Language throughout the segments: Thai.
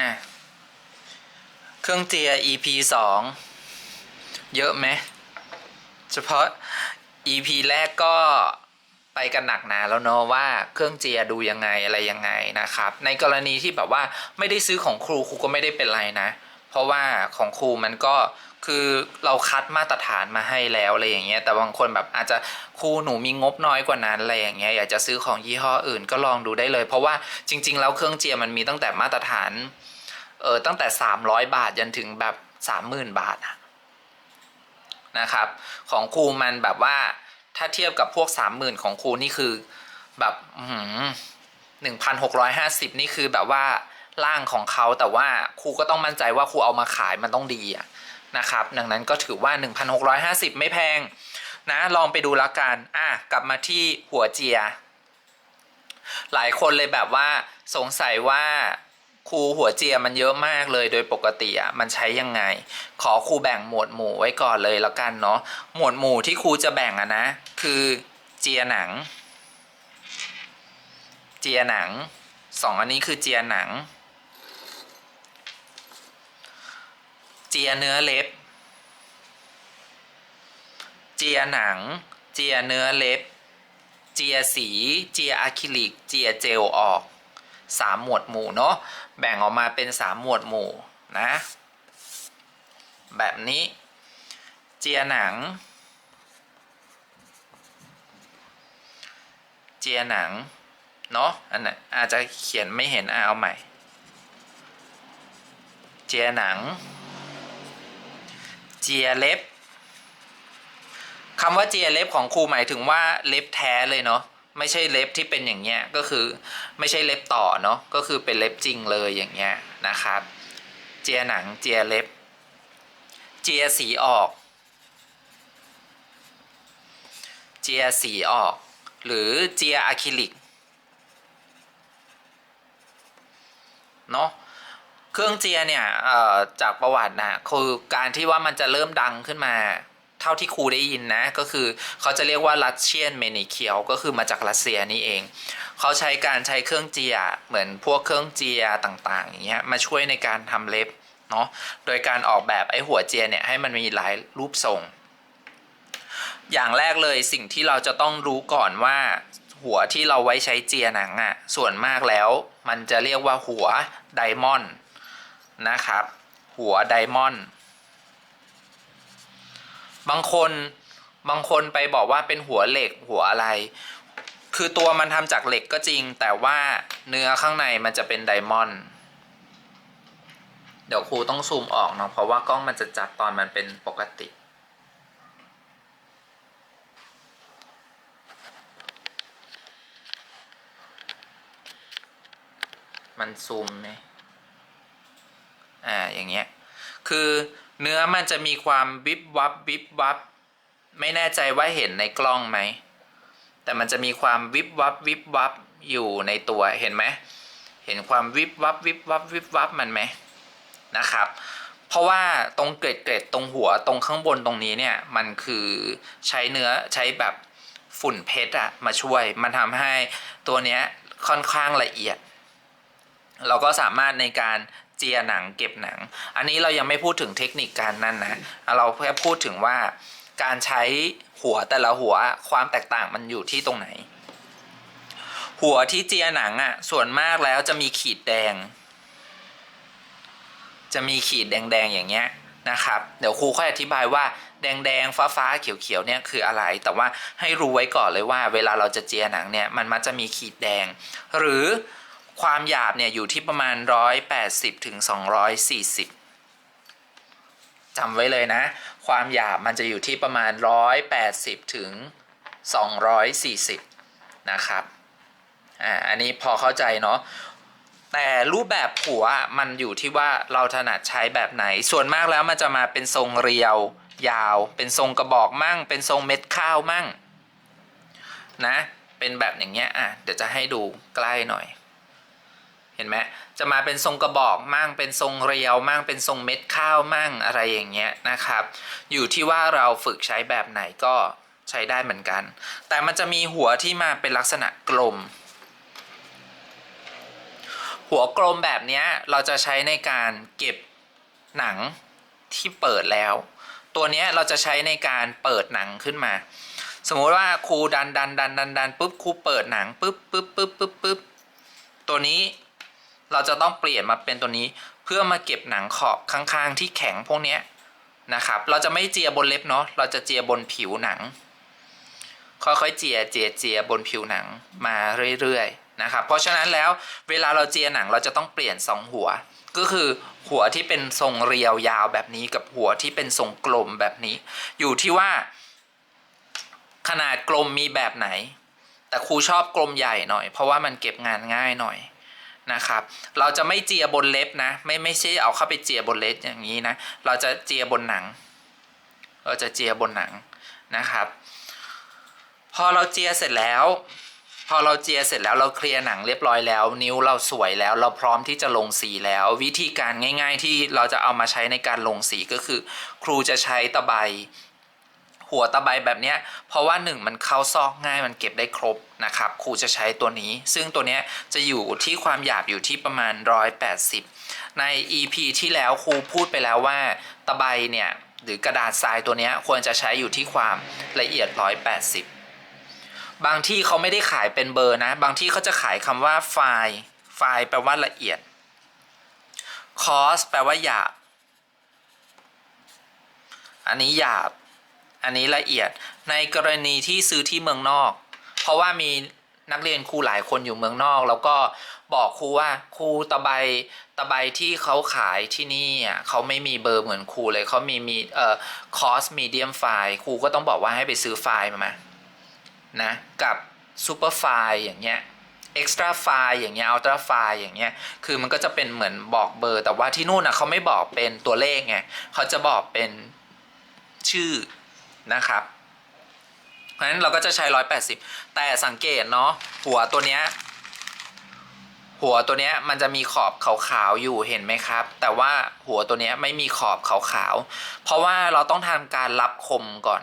อะ เครื่องเจีย EP สอง เยอะไหม เฉพาะ EP แรกก็ไปกันหนักหนาแล้วเนาะว่าเครื่องเจียดูยังไงอะไรยังไงนะครับ ในกรณีที่แบบว่าไม่ได้ซื้อของครูครูก็ไม่ได้เป็นไรนะ เพราะว่าของครูมันก็คือเราคัดมาตรฐานมาให้แล้วอะไรอย่างเงี้ยแต่บางคนแบบอาจจะครูหนูมีงบน้อยกว่านั้นอะไรอย่างเงี้ยอยากจะซื้อของยี่ห้ออื่นก็ลองดูได้เลย เพราะว่าจริง ๆ แล้วเครื่องเจียมันมีตั้งแต่มาตรฐาน เออตั้งแต่ 300 บาทยันถึงแบบ 30,000 บาทอะนะครับ ของครูมันแบบว่าถ้าเทียบกับพวก 30,000 ของครูนี่คือแบบหนึ่งพันหกร้อยห้าสิบนี่คือแบบว่าร่างของเขาแต่ว่าครูก็ต้องมั่นใจว่าครูเอามาขายมันต้องดีอะนะครับ ดังนั้นก็ถือว่า 1,650 ไม่แพงนะ ลองไปดูแล้วกัน อะ กลับมาที่หัวเจีย หลายคนเลยแบบว่าสงสัยว่า ครูหัวเจียมันเยอะมากเลยโดยปกติอะมันใช้ยังไง ขอครูแบ่งหมวดหมู่ไว้ก่อนเลยแล้วกันเนาะหมวดหมู่ที่ครูจะแบ่งอะนะ คือเจียหนัง เจียหนังสองอันนี้คือเจียหนัง เจียเนื้อเล็บ เจียหนัง เจียเนื้อเล็บ เจียสี เจียอะคริลิก เจียเจลออก สามหมวดหมู่เนาะแบ่งออกมาเป็นสามหมวดหมู่นะ แบบนี้เจียหนัง เจียหนังเนาะอันนั้นอาจจะเขียนไม่เห็นอะเอาใหม่ เจียหนัง เจียเล็บคำว่าเจียเล็บของครูหมายถึงว่าเล็บแท้เลยเนาะ ไม่ใช่เล็บที่เป็นอย่างเงี้ยก็คือไม่ใช่เล็บต่อเนาะก็คือเป็นเล็บจริงเลยอย่างเงี้ยนะครับ เจียหนังเจียเล็บ เจียสีออก เจียสีออก หรือเจียอะคริลิกเนาะเครื่องเจียเนี่ยจากประวัตินะคือการที่ว่ามันจะเริ่มดังขึ้นมา เท่าที่ครูได้ยินนะ ก็คือเขาจะเรียกว่ารัสเซียนเมนิเคียวก็คือมาจากรัสเซียนี่เอง เขาใช้การใช้เครื่องเจียเหมือนพวกเครื่องเจียต่างๆอย่างเงี้ยมาช่วยในการทำเล็บเนาะโดยการออกแบบไอ้หัวเจียเนี่ยให้มันมีหลายรูปทรง อย่างแรกเลยสิ่งที่เราจะต้องรู้ก่อนว่าหัวที่เราไว้ใช้เจียหนังอะ่ะส่วนมากแล้วมันจะเรียกว่าหัวไดมอนด์นะครับ หัวไดมอนด์ บางคนบางคนไปบอกว่าเป็นหัวเหล็กหัวอะไร คือตัวมันทำจากเหล็กก็จริง แต่ว่าเนื้อข้างในมันจะเป็นไดมอนด์เดี๋ยวครูต้องซูมออกเนาะเพราะว่ากล้องมันจะจับตอนมันเป็นปกติ มันซูมไหมอ่าอย่างเงี้ยคือ เนื้อมันจะมีความวิบวับวิบวับ ไม่แน่ใจว่าเห็นในกล้องไหม แต่มันจะมีความวิบวับวิบวับอยู่ในตัวเห็นไหม เห็นความวิบวับวิบวับวิบวับมันไหมนะครับ เพราะว่าตรงเกล็ดเกล็ดตรงหัวตรงข้างบนตรงนี้เนี่ยมันคือใช้เนื้อใช้แบบฝุ่นเพชรอะมาช่วย มันทำให้ตัวเนี้ยค่อนข้างละเอียด เราก็สามารถในการ เจียหนังเก็บหนัง อันนี้เรายังไม่พูดถึงเทคนิคการนั่นนะเราแค่พูดถึงว่าการใช้หัวแต่ละหัวความแตกต่างมันอยู่ที่ตรงไหน หัวที่เจียหนังอะ่ะส่วนมากแล้วจะมีขีดแดง จะมีขีดแดงๆอย่างเงี้ยนะครับเดี๋ยวครูค่อยอธิบายว่าแดงๆฟ้าๆเขียวๆเนี่ยคืออะไร แต่ว่าให้รู้ไว้ก่อนเลยว่า เวลาเราจะเจียหนังเนี่ยมันมักจะมีขีดแดง หรือ ความหยาบเนี่ยอยู่ที่ประมาณ 180ถึง240จำไว้เลยนะ ความหยาบมันจะอยู่ที่ประมาณ 180ถึง240 นะครับอ่าอันนี้พอเข้าใจเนาะแต่รูปแบบหัวมันอยู่ที่ว่าเราถนัดใช้แบบไหน ส่วนมากแล้วมันจะมาเป็นทรงเรียวยาว เป็นทรงกระบอกมั่ง เป็นทรงเม็ดข้าวมั่ง นะ เป็นแบบอย่างเงี้ยอะเดี๋ยวจะให้ดูใกล้หน่อย ห็นไหมจะมาเป็นทรงกระบอกมั่งเป็นทรงเรียวมั่งเป็นทรงเม็ดข้าวมั่งอะไรอย่างเงี้ยนะครับ อยู่ที่ว่าเราฝึกใช้แบบไหนก็ใช้ได้เหมือนกัน แต่มันจะมีหัวที่มาเป็นลักษณะกลม หัวกลมแบบเนี้ยเราจะใช้ในการเก็บหนังที่เปิดแล้ว ตัวเนี้ยเราจะใช้ในการเปิดหนังขึ้นมา สมมุติว่าครูดันดันดันดันดันปุ๊บครูเปิดหนังปุ๊บปุ๊บปุ๊บปุ๊บปุ๊บตัวนี้ เราจะต้องเปลี่ยนมาเป็นตัวนี้ เพื่อมาเก็บหนังขอบข้างๆ ที่แข็งพวกนี้นะครับ เราจะไม่เจียบนเล็บเนาะ เราจะเจียบนผิวหนัง ค่อยๆเจียเจียเจียบนผิวหนังมาเรื่อยๆนะครับ เพราะฉะนั้นแล้วเวลาเราเจียหนังเราจะต้องเปลี่ยนสองหัว ก็คือหัวที่เป็นทรงเรียวยาวแบบนี้กับหัวที่เป็นทรงกลมแบบนี้ อยู่ที่ว่า ขนาดกลมมีแบบไหน แต่ครูชอบกลมใหญ่หน่อย เพราะว่ามันเก็บงานง่ายหน่อย นะครับ เราจะไม่เจียบนเล็บนะ ไม่ไม่ใช่เอาเข้าไปเจียบนเล็บอย่างนี้นะ เราจะเจียบนหนัง เราจะเจียบนหนังนะครับ พอเราเจียเสร็จแล้ว พอเราเจียเสร็จแล้วเราเคลียร์หนังเรียบร้อยแล้ว นิ้วเราสวยแล้ว เราพร้อมที่จะลงสีแล้ว วิธีการง่าย ๆ ที่เราจะเอามาใช้ในการลงสีก็คือ ครูจะใช้ตะไบ หัวตะไบแบบเนี้ยเพราะว่าหนึ่งมันเข้าซอกง่ายมันเก็บได้ครบนะครับครูจะใช้ตัวนี้ ซึ่งตัวเนี้ยจะอยู่ที่ความหยาบอยู่ที่ประมาณ 180 ใน EP ที่แล้วครูพูดไปแล้วว่าตะไบเนี่ยหรือกระดาษทรายตัวเนี้ยควรจะใช้อยู่ที่ความละเอียด 180 บางที่เขาไม่ได้ขายเป็นเบอร์นะ บางที่เขาจะขายคำว่าไฟล์ไฟล์แปลว่าละเอียดคอสแปลว่าหยาบ อันนี้หยาบ อันนี้ละเอียดในกรณีที่ซื้อที่เมืองนอก เพราะว่ามีนักเรียนครูหลายคนอยู่เมืองนอก แล้วก็บอกครูว่าครูตะไบตะไบที่เขาขายที่นี่อะเขาไม่มีเบอร์เหมือนครูเลยเขามีมีเอ่อคอสมีเดียมไฟล์ครูก็ต้องบอกว่าให้ไปซื้อไฟล์มามานะกับซูเปอร์ไฟล์อย่างเงี้ยเอ็กซ์ตร้าไฟล์อย่างเงี้ยอัลตร้าไฟล์อย่างเงี้ยคือมันก็จะเป็นเหมือนบอกเบอร์ แต่ว่าที่นู่นนะเขาไม่บอกเป็นตัวเลขไงเขาจะบอกเป็นชื่อ นะครับเพราะฉะนั้นเราก็จะใช้ 180 แต่สังเกตเนาะหัวตัวเนี้ยหัวตัวเนี้ยมันจะมีขอบขาวๆอยู่เห็นไหมครับ แต่ว่าหัวตัวเนี้ยไม่มีขอบขาวๆเพราะว่าเราต้องทำการรับคมก่อน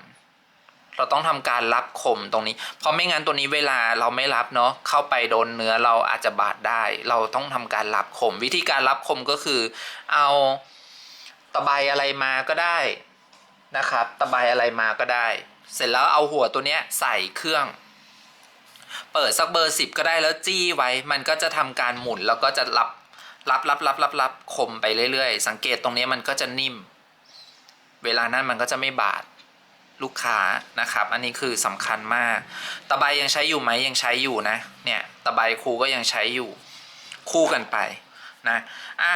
เราต้องทำการรับคมตรงนี้ เพราะไม่งั้นตัวนี้เวลาเราไม่รับเนาะเข้าไปโดนเนื้อเราอาจจะบาดได้ เราต้องทำการรับคม วิธีการรับคมก็คือ เอาตะไบอะไรมาก็ได้ นะครับ ตะไบอะไรมาก็ได้ เสร็จแล้วเอาหัวตัวเนี้ยใส่เครื่อง เปิดสักเบอร์สิบก็ได้แล้วจี้ไว้ มันก็จะทำการหมุนแล้วก็จะรับรับรับรับรับรับคมไปเรื่อยๆ สังเกตตรงนี้มันก็จะนิ่ม เวลานั้นมันก็จะไม่บาดลูกค้านะครับ อันนี้คือสำคัญมาก ตะไบยังใช้อยู่ไหมยังใช้อยู่นะ เนี่ยตะไบครูก็ยังใช้อยู่ คู่กันไปนะ อะ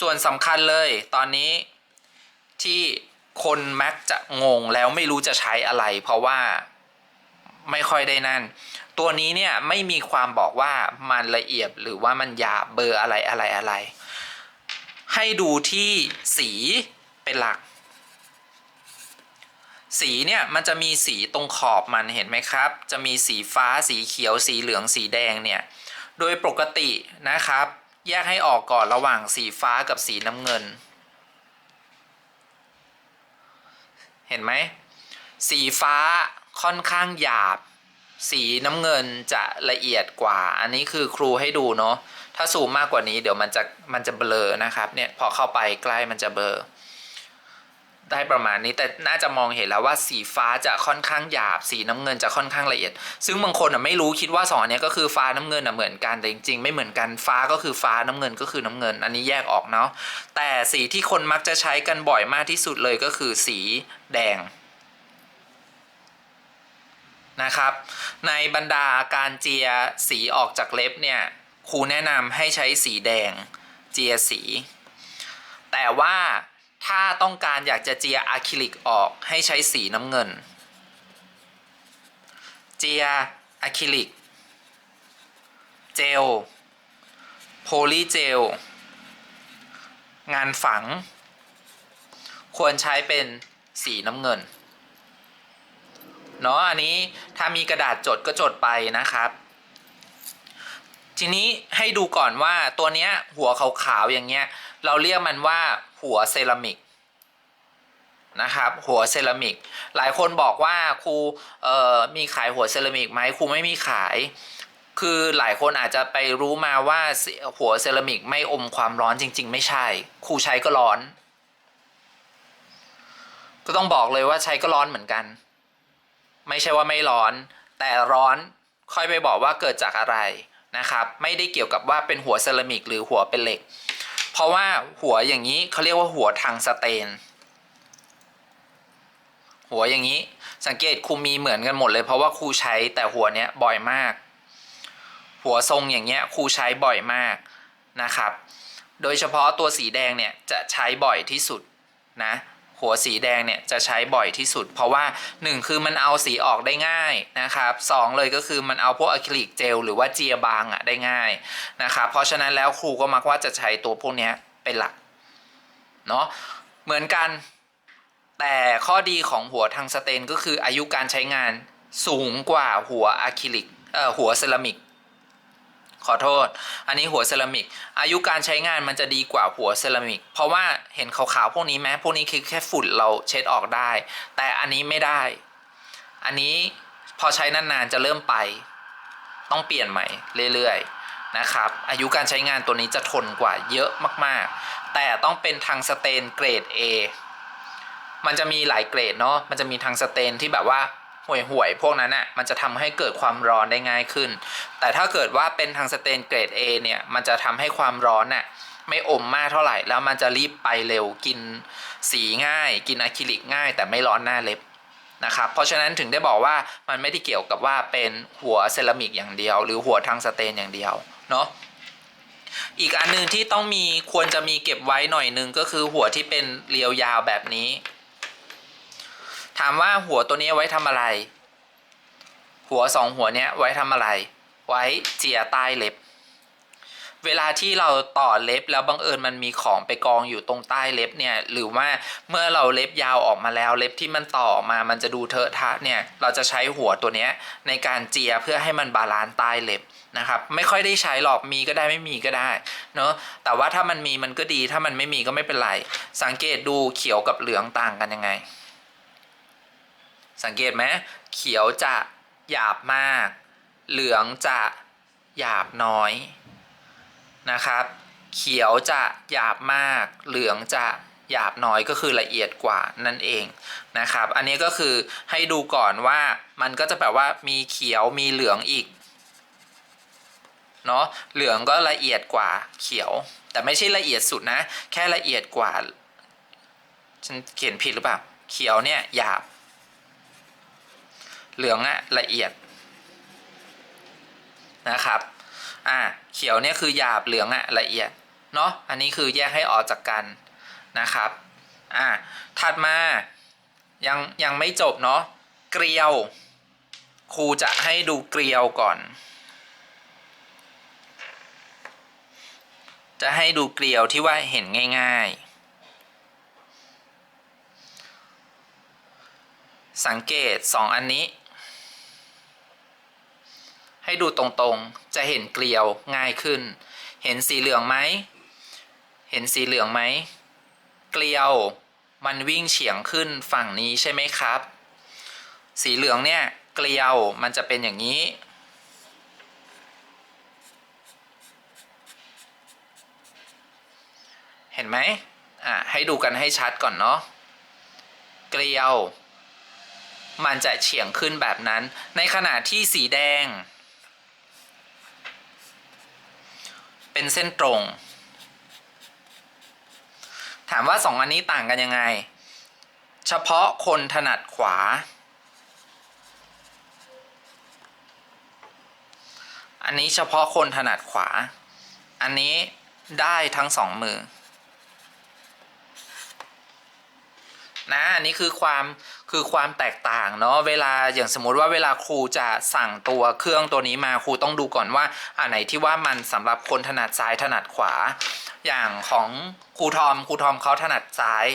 ส่วนสำคัญเลยตอนนี้ที่ คนมักจะงงแล้วไม่รู้จะใช้อะไร เพราะว่าไม่ค่อยได้นั่น ตัวนี้เนี่ยไม่มีความบอกว่ามันละเอียดหรือว่ามันหยาบเบอร์อะไรอะไรอะไร ให้ดูที่สีเป็นหลัก สีเนี่ยมันจะมีสีตรงขอบมันเห็นไหมครับ จะมีสีฟ้าสีเขียวสีเหลืองสีแดงเนี่ย โดยปกตินะครับ แยกให้ออกก่อนระหว่างสีฟ้ากับสีน้ำเงิน เห็นไหม สีฟ้าค่อนข้างหยาบ สีน้ำเงินจะละเอียดกว่า อันนี้คือครูให้ดูเนาะถ้าซูมมากกว่านี้เดี๋ยวมันจะมันจะเบลอนะครับเนี่ยพอเข้าไปใกล้มันจะเบลอ ได้ประมาณนี้แต่น่าจะมองเห็นแล้วว่าสีฟ้าจะค่อนข้างหยาบสีน้ำเงินจะค่อนข้างละเอียด ซึ่งบางคนอะไม่รู้คิดว่าสองอันนี้ก็คือฟ้าน้ำเงินอะเหมือนกันแต่จริงๆไม่เหมือนกันฟ้าก็คือฟ้าน้ำเงินก็คือน้ำเงิน อันนี้แยกออกเนาะแต่สีที่คนมักจะใช้กันบ่อยมากที่สุดเลยก็คือสีแดงนะครับ ในบรรดาการเจียสีออกจากเล็บเนี่ยครูแนะนำให้ใช้สีแดงเจียสี แต่ว่า ถ้าต้องการอยากจะเจียอะคริลิกออกให้ใช้สีน้ำเงิน เจียอะคริลิก เจล โพลีเจล งานฝัง ควรใช้เป็นสีน้ำเงิน เนาะอันนี้ถ้ามีกระดาษจดก็จดไปนะครับ ทีนี้ให้ดูก่อนว่าตัวเนี้ยหัวขาวๆอย่างเงี้ย เราเรียกมันว่าหัวเซรามิกนะครับหัวเซรามิกหลายคนบอกว่าครูมีขายหัวเซรามิกไหมครูไม่มีขาย คือหลายคนอาจจะไปรู้มาว่าหัวเซรามิกไม่อมความร้อนจริง ๆ ไม่ใช่ ครูใช้ก็ร้อน ก็ต้องบอกเลยว่าใช้ก็ร้อนเหมือนกัน ไม่ใช่ว่าไม่ร้อน แต่ร้อนค่อยไปบอกว่าเกิดจากอะไรนะครับ ไม่ได้เกี่ยวกับว่าเป็นหัวเซรามิกหรือหัวเป็นเหล็ก เพราะว่าหัวอย่างนี้เขาเรียกว่าหัวทางสเตน หัวอย่างนี้สังเกตครูมีเหมือนกันหมดเลยเพราะว่าครูใช้แต่หัวเนี้ยบ่อยมาก หัวทรงอย่างเงี้ยครูใช้บ่อยมากนะครับ โดยเฉพาะตัวสีแดงเนี่ยจะใช้บ่อยที่สุดนะ หัวสีแดงเนี่ยจะใช้บ่อยที่สุด เพราะว่า 1 คือมันเอาสีออกได้ง่ายนะครับสองเลยก็คือมันเอาพวกอะคริลิกเจลหรือว่าเจียบางอะได้ง่ายนะครับเพราะฉะนั้นแล้วครูก็มักว่าจะใช้ตัวพวกนี้เป็นหลักเนาะเหมือนกัน แต่ข้อดีของหัวทางสเตนก็คืออายุการใช้งานสูงกว่าหัวอะคริลิกเอ่อหัวเซรามิก ขอโทษ อันนี้หัวเซรามิก อายุการใช้งานมันจะดีกว่าหัวเซรามิก เพราะว่าเห็นขาวๆพวกนี้ไหมพวกนี้คือแค่ฝุ่นเราเช็ดออกได้ แต่อันนี้ไม่ได้ อันนี้พอใช้นานๆจะเริ่มไป ต้องเปลี่ยนใหม่เรื่อยๆนะครับ อายุการใช้งานตัวนี้จะทนกว่าเยอะมากๆ แต่ต้องเป็นทางสเตนเกรด A มันจะมีหลายเกรดเนาะ มันจะมีทางสเตนที่แบบว่า ห่วยห่วยๆพวกนั้นอะ่ะมันจะทำให้เกิดความร้อนได้ง่ายขึ้น แต่ถ้าเกิดว่าเป็นทางสเตนเกรด A เนี่ยมันจะทำให้ความร้อนน่ะไม่อมมากเท่าไหร่แล้วมันจะรีบไปเร็วกินสีง่าย กินอะคริลิกง่าย แต่ไม่ร้อนหน้าเล็บนะครับเพราะฉะนั้นถึงได้บอกว่ามันไม่ได้เกี่ยวกับว่าเป็นหัวเซรามิกอย่างเดียว หรือหัวทางสเตนอย่างเดียวเนาะอีกอันหนึงที่ต้องมีควรจะมีเก็บไว้หน่อยนึงก็คือหัวที่เป็นเรียวยาวแบบนี้ ถามว่าหัวตัวนี้ไว้ทำอะไร หัวสองหัวเนี้ยไว้ทำอะไร ไว้เจียใต้เล็บ เวลาที่เราต่อเล็บแล้วบังเอิญมันมีของไปกองอยู่ตรงใต้เล็บเนี่ย หรือว่าเมื่อเราเล็บยาวออกมาแล้วเล็บที่มันต่ออมา มันจะดูเทอะทะเนี่ย เราจะใช้หัวตัวเนี้ยในการเจียเพื่อให้มันบาลานซ์ใต้เล็บนะครับไม่ค่อยได้ใช้หรอกมีก็ได้ไม่มีก็ได้เนาะแต่ว่าถ้ามันมีมันก็ดีถ้ามันไม่มีก็ไม่เป็นไร สังเกตดูเขียวกับเหลืองต่างกันยังไง สังเกตไหมเขียวจะหยาบมาก เหลืองจะหยาบน้อยนะครับ เขียวจะหยาบมาก เหลืองจะหยาบน้อยก็คือละเอียดกว่านั่นเองนะครับ อันนี้ก็คือให้ดูก่อนว่ามันก็จะแบบว่ามีเขียวมีเหลืองอีกเนาะเหลืองก็ละเอียดกว่าเขียว แต่ไม่ใช่ละเอียดสุดนะ แค่ละเอียดกว่าฉันเขียนผิดหรือเปล่า เขียวเนี่ยหยาบ เหลืองอะละเอียดนะครับ อ่า เขียวเนี่ยคือหยาบเหลืองอะละเอียด เนาะ อันนี้คือแยกให้ออกจากกันนะครับ อ่า ถัดมายังยังไม่จบเนาะ เกลียว ครูจะให้ดูเกลียวก่อน จะให้ดูเกลียวที่ว่าเห็นง่าย ๆ สังเกตสองอันนี้ ให้ดูตรงๆ จะเห็นเกลียวง่ายขึ้น เห็นสีเหลืองไหม เห็นสีเหลืองไหม เกลียวมันวิ่งเฉียงขึ้นฝั่งนี้ใช่ไหมครับ สีเหลืองเนี่ยเกลียวมันจะเป็นอย่างนี้ เห็นไหมอ่าให้ดูกันให้ชัดก่อนเนาะ เกลียว มันจะเฉียงขึ้นแบบนั้น ในขณะที่สีแดง เป็นเส้นตรง ถามว่าสองอันนี้ต่างกันยังไง เฉพาะคนถนัดขวา อันนี้เฉพาะคนถนัดขวา อันนี้ได้ทั้งสองมือ นะอันนี้คือความคือความแตกต่างเนาะเวลาอย่างสมมุติว่าเวลาครูจะสั่งตัวเครื่องตัวนี้มาครูต้องดูก่อนว่าอันไหนที่ว่ามันสำหรับคนถนัดซ้ายถนัดขวา อย่างของครูทอมครูทอมเขาถนัดซ้าย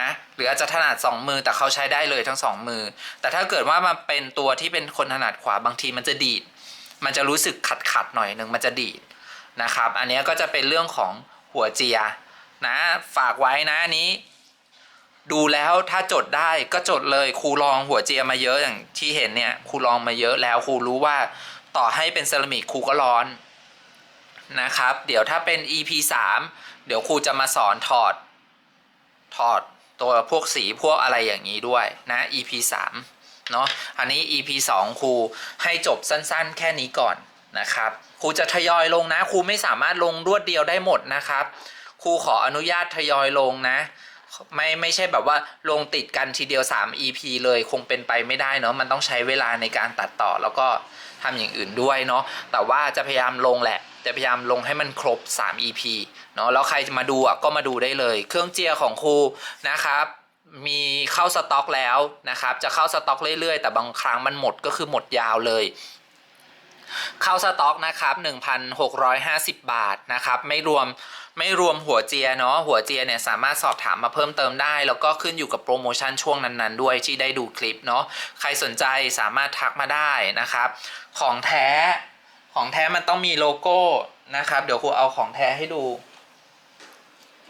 นะหรืออาจจะถนัดสองมือแต่เขาใช้ได้เลยทั้งสองมือ แต่ถ้าเกิดว่ามันเป็นตัวที่เป็นคนถนัดขวาบางทีมันจะดีด มันจะรู้สึกขัดขัดๆหน่อยหนึ่งมันจะดีดนะครับ อันนี้ก็จะเป็นเรื่องของหัวเจียนะฝากไว้นะอันนี้ ดูแล้วถ้าจดได้ก็จดเลยครูลองหัวเจียมาเยอะอย่างที่เห็นเนี่ยครูลองมาเยอะแล้วครูรู้ว่าต่อให้เป็นเซรามิกครูก็ร้อนนะครับ เดี๋ยวถ้าเป็น EP 3 เดี๋ยวครูจะมาสอนถอด ถอดตัวพวกสีพวกอะไรอย่างนี้ด้วยนะ EP 3เนาะอันนี้ EP 2ครูให้จบสั้นๆ แค่นี้ก่อนนะครับครูจะทยอยลงนะครูไม่สามารถลงรวดเดียวได้หมดนะครับครูขออนุญาตทยอยลงนะ ไม่ไม่ใช่แบบว่าลงติดกันทีเดียว 3 EP เลยคงเป็นไปไม่ได้เนาะมันต้องใช้เวลาในการตัดต่อแล้วก็ทำอย่างอื่นด้วยเนาะแต่ว่าจะพยายามลงแหละ จะพยายามลงให้มันครบ 3 EP เนาะแล้วใครจะมาดูอะก็มาดูได้เลย เครื่องเจียของครูนะครับมีเข้าสต็อกแล้วนะครับ จะเข้าสต็อกเรื่อยๆ แต่บางครั้งมันหมดก็คือหมดยาวเลย เข้าสต็อกนะครับ1,650 บาทนะครับไม่รวมไม่รวมหัวเจียเนาะหัวเจียเนี่ยสามารถสอบถามมาเพิ่มเติมได้ แล้วก็ขึ้นอยู่กับโปรโมชั่นช่วงนั้นๆด้วยที่ได้ดูคลิปเนาะใครสนใจสามารถทักมาได้นะครับ ของแท้ของแท้มันต้องมีโลโก้นะครับ เดี๋ยวครูเอาของแท้ให้ดู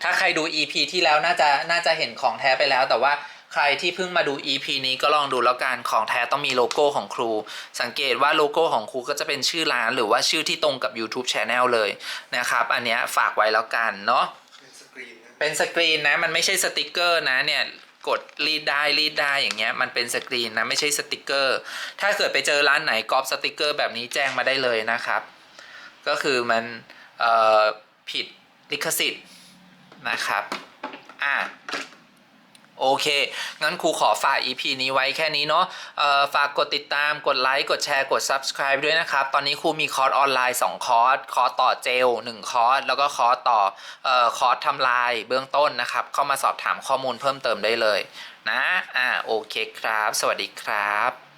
ถ้าใครดู EP ที่แล้วน่าจะน่าจะเห็นของแท้ไปแล้วแต่ว่า ใครที่เพิ่งมาดู EP นี้ก็ลองดูแล้วกันของแท้ต้องมีโลโก้ของครู สังเกตว่าโลโก้ของครูก็จะเป็นชื่อร้านหรือว่าชื่อที่ตรงกับ YouTube Channel เลยนะครับ อันเนี้ยฝากไว้แล้วกันเนาะเป็นสกรีนนะเป็นสกรีนนะมันไม่ใช่สติกเกอร์นะเนี่ยกดรีดได้รีดได้อย่างเงี้ยมันเป็นสกรีนนะไม่ใช่สติกเกอร์ ถ้าเกิดไปเจอร้านไหนก๊อปสติกเกอร์แบบนี้แจ้งมาได้เลยนะครับ ก็คือมันเอ่อผิดลิขสิทธิ์นะครับ อะ โอเค งั้นครูขอฝาก EP นี้ไว้แค่นี้เนาะฝากกดติดตาม กดไลค์ กดแชร์ กด Subscribe ด้วยนะครับ ตอนนี้ครูมีคอร์สออนไลน์ 2 คอร์ส คอร์สต่อเจล 1 คอร์ส แล้วก็คอร์สต่ออคอร์สทำลายเบื้องต้นนะครับ เข้ามาสอบถามข้อมูลเพิ่มเติมได้เลยนะ อ่า โอเคครับ สวัสดีครับ